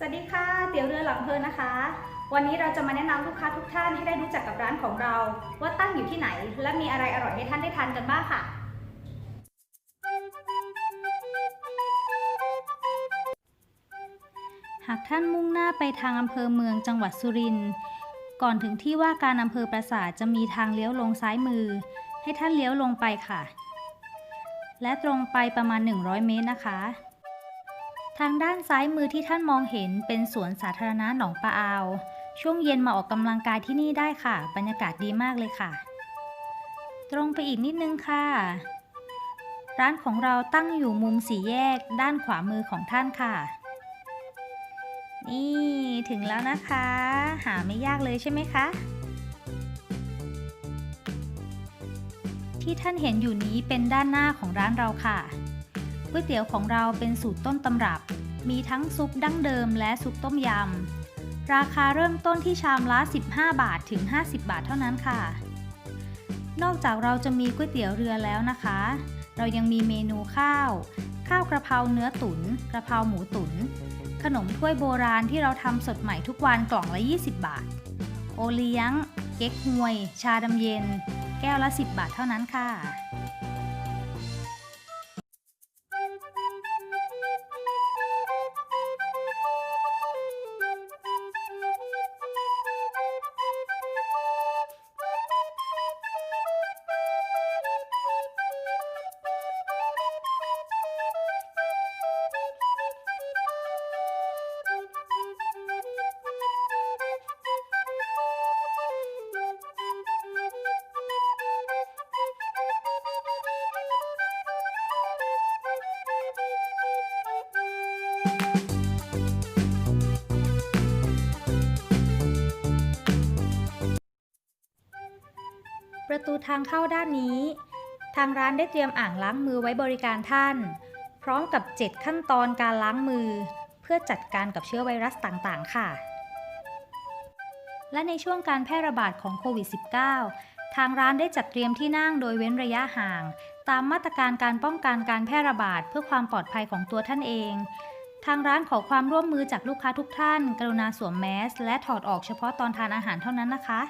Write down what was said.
สวัสดีค่ะ เตี๋ยวเรือหลังเพลินนะคะ วันนี้เราจะมาแนะนำลูกค้าทุกท่านให้ได้รู้จักกับร้านของเรา ว่าตั้งอยู่ที่ไหน และมีอะไรอร่อยให้ท่านได้ทานกันบ้างค่ะ หากท่านมุ่งหน้าไปทางอำเภอเมืองจังหวัดสุรินทร์ก่อนถึงที่ว่าการอำเภอปราสาทจะมีทางเลี้ยวลงซ้ายมือ ให้ท่านเลี้ยวลงไปค่ะ และตรงไปประมาณ 100 เมตรนะคะ ทางด้านซ้ายมือที่ท่านมองเห็นเป็นสวนสาธารณะหนองปลาอาว ช่วงเย็นมาออกกำลังกายที่นี่ได้ค่ะ บรรยากาศดีมากเลยค่ะ ตรงไปอีกนิดนึงค่ะ ร้านของเราตั้งอยู่มุมสี่แยกด้านขวามือของท่านค่ะ นี่ถึงแล้วนะคะ หาไม่ยากเลยใช่ไหมคะที่ท่านเห็นอยู่นี้เป็นด้านหน้าของร้านเราค่ะ ก๋วยเตี๋ยวของเราเป็นสูตรต้นตำรับ มีทั้งซุปดั้งเดิมและซุปต้มยำ ราคาเริ่มต้นที่ชามละ 15 บาทถึง 50 บาทเท่านั้นค่ะ นอกจากเราจะมีก๋วยเตี๋ยวเรือแล้วนะคะ เรายังมีเมนูข้าว ข้าวกระเพราเนื้อตุน๋นกระเพราหมูตุน๋นขนมถ้วยโบราณที่เราทำสดใหม่ทุกวันกล่องละ 20 บาท โอเลี้ยง เก๊กฮวย ชาดำเย็น แก้วละ 10 บาทเท่านั้นค่ะ ประตูทางเข้าด้านนี้ ทางร้านได้เตรียมอ่างล้างมือไว้บริการท่าน พร้อมกับ 7 ขั้นตอนการล้างมือ เพื่อจัดการกับเชื้อไวรัสต่างๆ ค่ะ และในช่วงการแพร่ระบาดของโควิด -19 ทางร้านได้จัดเตรียมที่นั่งโดยเว้นระยะห่าง ตามมาตรการการป้องกันการแพร่ระบาดเพื่อความปลอดภัยของตัวท่านเองทางร้านขอความร่วมมือจากลูกค้าทุกท่าน กรุณาสวมแมส และถอดออกเฉพาะตอนทานอาหารเท่านั้นนะคะ